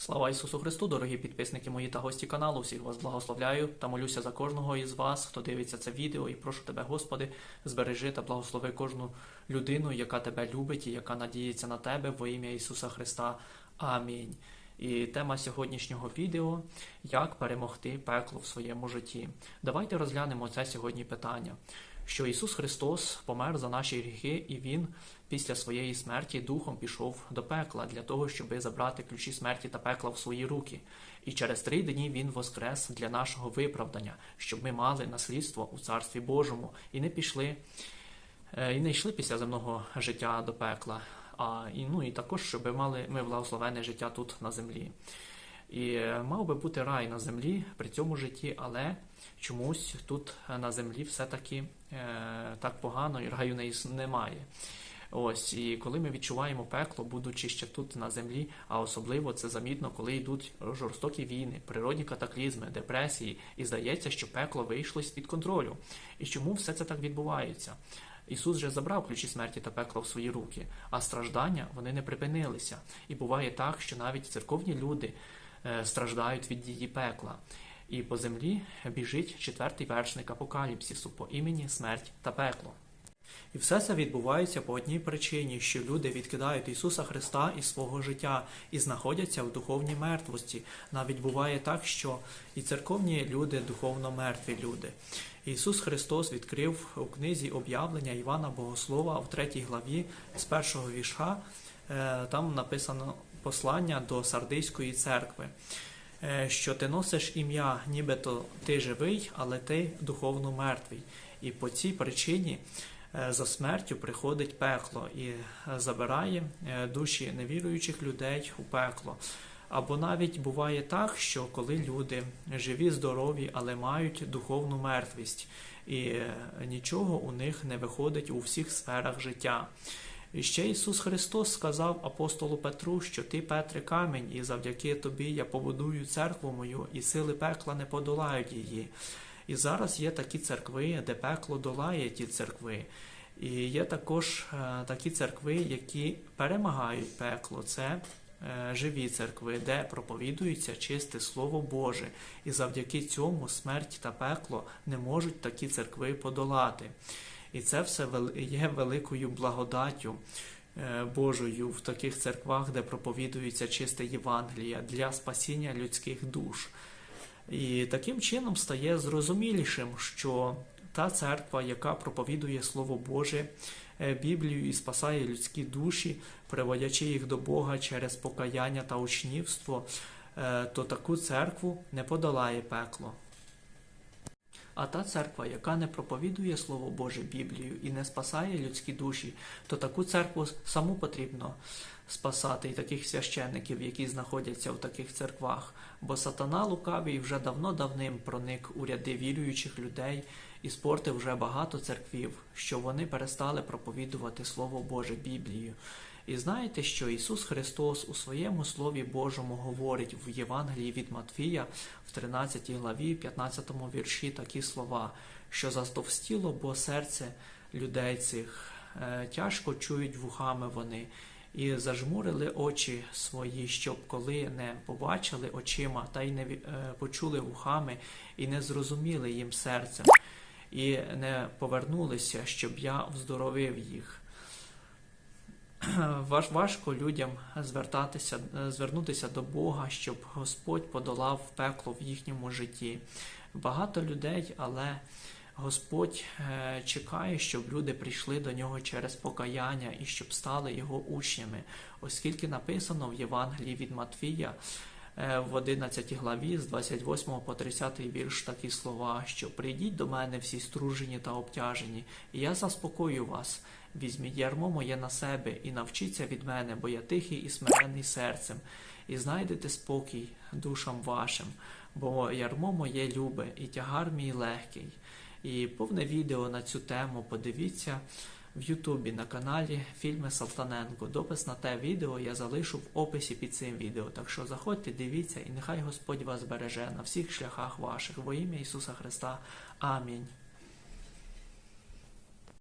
Слава Ісусу Христу, дорогі підписники мої та гості каналу. Всіх вас благословляю та молюся за кожного із вас, хто дивиться це відео, і прошу тебе, Господи, збережи та благослови кожну людину, яка тебе любить і яка надіється на тебе во ім'я Ісуса Христа. Амінь. І тема сьогоднішнього відео як перемогти пекло в своєму житті. Давайте розглянемо це сьогодні питання. Що Ісус Христос помер за наші гріхи, і Він після своєї смерті духом пішов до пекла для того, щоб забрати ключі смерті та пекла в свої руки. І через три дні Він воскрес для нашого виправдання, щоб ми мали наслідство у Царстві Божому і не пішли, е, і не йшли після земного життя до пекла. А і ну і також, щоб мали ми благословенне життя тут на землі. І е, мав би бути рай на землі при цьому житті, але чомусь тут е, на землі все-таки е, так погано і раю не немає. Ось, і коли ми відчуваємо пекло, будучи ще тут на землі, а особливо це замітно, коли йдуть жорстокі війни, природні катаклізми, депресії, і здається, що пекло вийшло з-під контролю. І чому все це так відбувається? Ісус же забрав ключі смерті та пекла в свої руки, а страждання вони не припинилися. І буває так, що навіть церковні люди страждають від дії пекла. І по землі біжить четвертий вершник апокаліпсису по імені смерть та пекло. І все це відбувається по одній причині, що люди відкидають Ісуса Христа із свого життя і знаходяться в духовній мертвості. Навіть буває так, що і церковні люди духовно мертві люди. Ісус Христос відкрив у книзі об'явлення Івана Богослова в третій главі з першого вірша. е, Там написано послання до Сардийської церкви. е, Що ти носиш ім'я, нібито ти живий, але ти духовно мертвий. І по цій причині е, за смертю приходить пекло і е, забирає душі невіруючих людей у пекло. Або навіть буває так, що коли люди живі, здорові, але мають духовну мертвість, і нічого у них не виходить у всіх сферах життя. І ще Ісус Христос сказав апостолу Петру, що ти, Петре, камінь, і завдяки тобі я побудую церкву мою, і сили пекла не подолають її. І зараз є такі церкви, де пекло долає ті церкви. І є також е, такі церкви, які перемагають пекло. Це е, живі церкви, де проповідується чисте Слово Боже. І завдяки цьому смерть та пекло не можуть такі церкви подолати. І це все є великою благодаттю е, Божою в таких церквах, де проповідується чисте Євангелія для спасіння людських душ. І таким чином стає зрозумілішим, що та церква, яка проповідує Слово Боже, е, Біблію і спасає людські душі, приводячи їх до Бога через покаяння та учнівство, е, то таку церкву не подолає пекло. А та церква, яка не проповідує Слово Боже Біблію і не спасає людські душі, то таку церкву саму потрібно спасати і таких священників, які знаходяться в таких церквах. Бо сатана лукавий вже давно-давним проник у ряди віруючих людей і спортив вже багато церквів, що вони перестали проповідувати Слово Боже Біблію. І знаєте, що Ісус Христос у своєму Слові Божому говорить в Євангелії від Матфія в 13 главі, 15 вірші такі слова, що застовстіло, бо серце людей цих е, тяжко чують вухами вони, і зажмурили очі свої, щоб коли не побачили очима, та й не е, почули вухами, і не зрозуміли їм серцем, і не повернулися, щоб я вздоровив їх. Важ- важко людям звертатися, звернутися до Бога, щоб Господь подолав пекло в їхньому житті. Багато людей, але Господь е, чекає, щоб люди прийшли до нього через покаяння і щоб стали його учнями, оскільки написано в Євангелії від Матвія в 11 главі з 28 по 30 вірш такі слова, що прийдіть до мене всі стружені та обтяжені, і я заспокою вас. Візьміть ярмо моє на себе і навчіться від мене, бо я тихий і смиренний серцем, і знайдете спокій душам вашим, бо ярмо моє любе, і тягар мій легкий. І повне відео на цю тему подивіться в Ютубі на каналі Фільми Салтаненко. Допис на те відео я залишу в описі під цим відео. Так що заходьте, дивіться, і нехай Господь вас береже на всіх шляхах ваших. Во ім'я Ісуса Христа. Амінь.